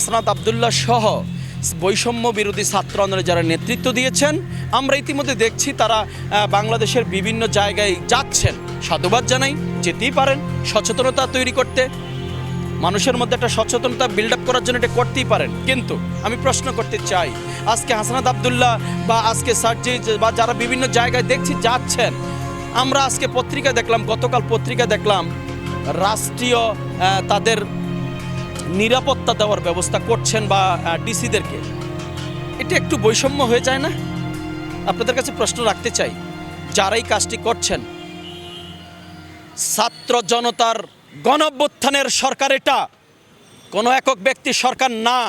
আসনাদ আবদুল্লাহ সহ বৈষম্য বিরোধী ছাত্র আন্দোলনে যারা নেতৃত্ব দিয়েছেন, আমরা ইতিমধ্যে দেখছি তারা বাংলাদেশের বিভিন্ন জায়গায় যাচ্ছেন। সাধুবাদ জানাই, যেতেই পারেন, সচেতনতা তৈরি করতে। মানুষের মধ্যে একটা সচেতনতা বিল্ড আপ করার জন্য এটা করতেই পারেন। কিন্তু আমি প্রশ্ন করতে চাই, আজকে হাসানাত আবদুল্লাহ বা আজকে সার্জিজ বা যারা বিভিন্ন জায়গায় দেখছি যাচ্ছেন, আমরা আজকে পত্রিকা দেখলাম, গতকাল পত্রিকা দেখলাম, রাষ্ট্রীয় তাদের নিরাপত্তা দেওয়ার ব্যবস্থা করছেন বা ডিসিদেরকে। এটা একটু বৈষম্য হয়ে যায় না? আপনাদের কাছে প্রশ্ন রাখতে চাই, যারা এই কাজটি করছেন, ছাত্র জনতার গণঅভ্যুত্থানের সরকার এটা? কোনো একক ব্যক্তি সরকার না।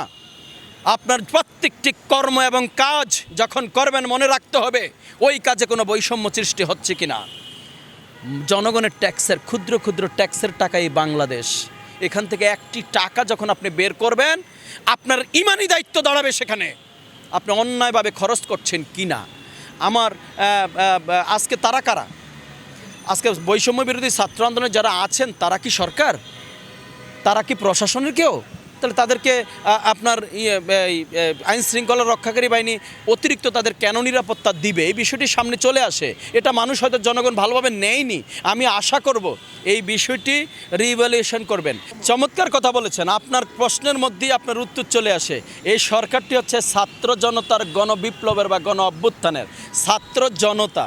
আপনার প্রত্যেকটি কর্ম এবং কাজ যখন করবেন, মনে রাখতে হবে, ওই কাজে কোনো বৈষম্য সৃষ্টি হচ্ছে কিনা। জনগণের ট্যাক্সের, ক্ষুদ্র ক্ষুদ্র ট্যাক্সের টাকাই বাংলাদেশ। এখান থেকে একটি টাকা যখন আপনি বের করবেন, আপনার ইমানি দায়িত্ব দাঁড়াবে সেখানে। আপনি অন্যায়ভাবে খরচ করছেন কি না আমার আজকে তারা কারা? আজকে বৈষম্য বিরোধী ছাত্র আন্দোলনে যারা আছেন, তারা কি সরকার? তারা কি প্রশাসনের কেউ? তাহলে তাদেরকে আপনার ইয়ে, আইন শৃঙ্খলা রক্ষাকারী বাহিনী অতিরিক্ত তাদের কেন নিরাপত্তা দিবে? এই বিষয়টি সামনে চলে আসে। এটা মানুষ হয়তো জনগণ ভালোভাবে নেয়নি। আমি আশা করব এই বিষয়টি রিভ্যালুয়েশন করবেন। চমৎকার কথা বলেছেন। আপনার প্রশ্নের মধ্যেই আপনার উত্তর চলে আসে। এই সরকারটি হচ্ছে ছাত্র জনতার গণবিপ্লবের বা গণ অভ্যুত্থানের। ছাত্র জনতা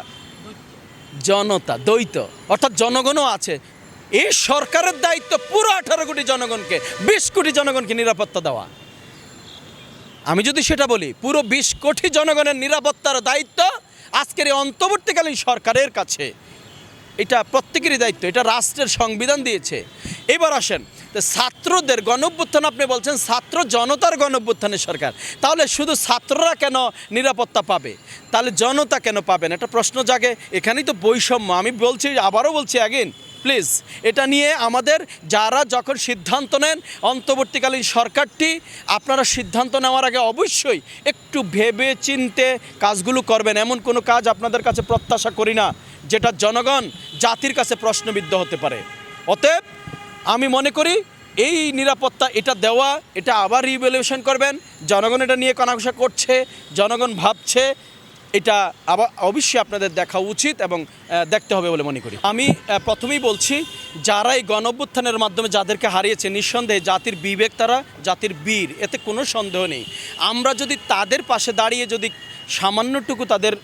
জনতা দ্বৈত। অর্থাৎ জনগণও আছে। এই সরকারের দায়িত্ব পুরো আঠারো কোটি জনগণকে, বিশ কোটি জনগণকে নিরাপত্তা দেওয়া। আমি যদি সেটা বলি, পুরো বিশ কোটি জনগণের নিরাপত্তার দায়িত্ব আজকের এই অন্তর্বর্তীকালীন সরকারের কাছে। এটা প্রত্যেকেরই দায়িত্ব, এটা রাষ্ট্রের সংবিধান দিয়েছে। এবার আসেন, তো ছাত্রদের গণঅভ্যুত্থান, আপনি বলছেন ছাত্র জনতার গণঅভ্যুত্থানের সরকার। তাহলে শুধু ছাত্ররা কেন নিরাপত্তা পাবে? তাহলে জনতা কেন পাবেন একটা প্রশ্ন জাগে, এখানেই তো বৈষম্য। আমি বলছি, আবারও বলছি অ্যাগেন প্লিজ, এটা নিয়ে আমাদের যারা যখন সিদ্ধান্ত নেন, অন্তর্বর্তীকালীন সরকারটি আপনারা সিদ্ধান্ত নেওয়ার আগে অবশ্যই একটু ভেবে চিনতে কাজগুলো করবেন। এমন কোনো কাজ আপনাদের কাছে প্রত্যাশা করি না, যেটা জনগণ, জাতির কাছে প্রশ্নবিদ্ধ হতে পারে। অতএব, আমি মনে করি এই নিরাপত্তা এটা দেওয়া, এটা আবার রিভ্যালুয়েশন করবেন। জনগণ এটা নিয়ে কনাঘষা করছে, জনগণ ভাবছে এটা আবার অবশ্যই আপনাদের দেখা উচিত এবং দেখতে হবে বলে মনে করি। আমি প্রথমেই বলছি, যারা এই গণঅভ্যুত্থানের মাধ্যমে যাদেরকে হারিয়েছে, নিঃসন্দেহে জাতির বিবেক তারা, জাতির বীর, এতে কোনো সন্দেহ নেই। আমরা যদি তাদের পাশে দাঁড়িয়ে যদি সামান্যটুকু তাদের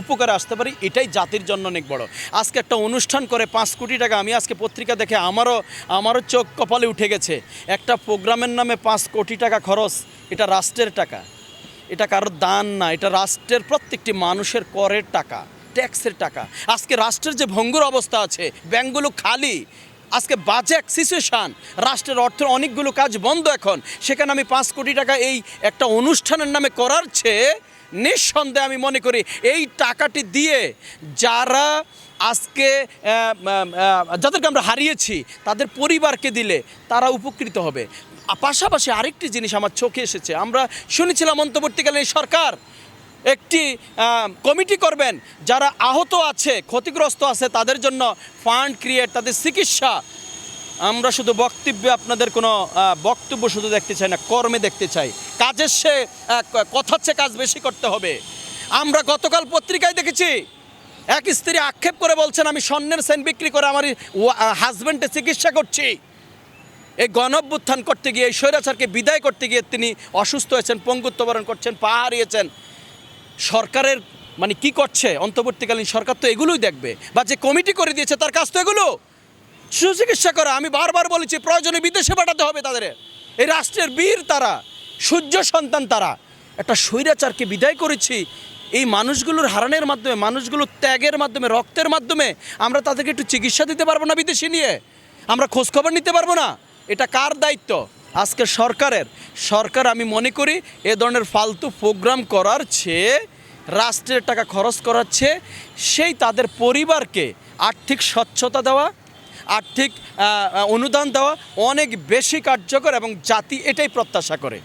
উপকারে আসতে পারি, এটাই জাতির জন্য অনেক বড়। আজকে একটা অনুষ্ঠান করে পাঁচ কোটি টাকা, আমি আজকে পত্রিকা দেখে আমারও আমারও চোখ কপালে উঠে গেছে। একটা প্রোগ্রামের নামে পাঁচ কোটি টাকা খরচ, এটা রাষ্ট্রের টাকা। এটা কারোর দান না, এটা রাষ্ট্রের প্রত্যেকটি মানুষের করের টাকা, ট্যাক্সের টাকা। আজকে রাষ্ট্রের যে ভঙ্গুর অবস্থা আছে, ব্যাংকগুলো খালি, আজকে বাজে এক সিচুয়েশান রাষ্ট্রের অর্থের অনেকগুলো কাজ বন্ধ এখন, সেখানে আমি পাঁচ কোটি টাকা এই একটা অনুষ্ঠানের নামে করার চেয়ে নিঃসন্দেহে আমি মনে করি এই টাকাটি দিয়ে যারা আজকে যাদেরকে আমরা হারিয়েছি, তাদের পরিবারকে দিলে তারা উপকৃত হবে। পাশাপাশি আরেকটি জিনিস আমার চোখে এসেছে। আমরা শুনেছিলাম অন্তর্বর্তীকালীন সরকার একটি কমিটি করবেন, যারা আহত আছে, ক্ষতিগ্রস্ত আছে, তাদের জন্য ফান্ড ক্রিয়েট, তাদের চিকিৎসা। আমরা শুধু বক্তব্যে আপনাদের কোনো বক্তব্য শুধু দেখতে চাই না, কর্মে দেখতে চাই। কাজের সে কথার চেয়ে কাজ বেশি করতে হবে। আমরা গতকাল পত্রিকায় দেখেছি, এক স্ত্রী আক্ষেপ করে বলছেন, আমি স্বর্ণের সেন বিক্রি করে আমার হাজব্যান্ডে চিকিৎসা করছি। এই গণঅভ্যুত্থান করতে গিয়ে, এই স্বৈরাচারকে বিদায় করতে গিয়ে তিনি অসুস্থ হয়েছেন পঙ্গুত্ববরণ করছেন, পা হারিয়েছেন। সরকারের মানে কি করছে? অন্তর্বর্তীকালীন সরকার তো এগুলোই দেখবে। বা যে কমিটি করে দিয়েছে, তার কাজ তো এগুলো। সুচিকিৎসা করা, আমি বারবার বলেছি, প্রয়োজনে বিদেশে পাঠাতে হবে তাদের। এই রাষ্ট্রের বীর তারা, সূর্য সন্তান তারা। একটা স্বৈরাচারকে বিদায় করেছি, এই মানুষগুলোর হারানের মাধ্যমে মানুষগুলোর ত্যাগের মাধ্যমে, রক্তের মাধ্যমে, আমরা তাদেরকে একটু চিকিৎসা দিতে পারব না বিদেশি নিয়ে? আমরা খোঁজখবর নিতে পারব না? এটা কার দায়িত্ব? আজকে সরকারের। সরকার, আমি মনে করি, এ ধরনের ফালতু প্রোগ্রাম করার চেয়ে, রাষ্ট্রের টাকা খরচ করার চেয়ে, সেই তাদের পরিবারকে আর্থিক স্বচ্ছতা দেওয়া, আর্থিক অনুদান দেওয়া অনেক বেশি কার্যকর এবং জাতি এটাই প্রত্যাশা করে।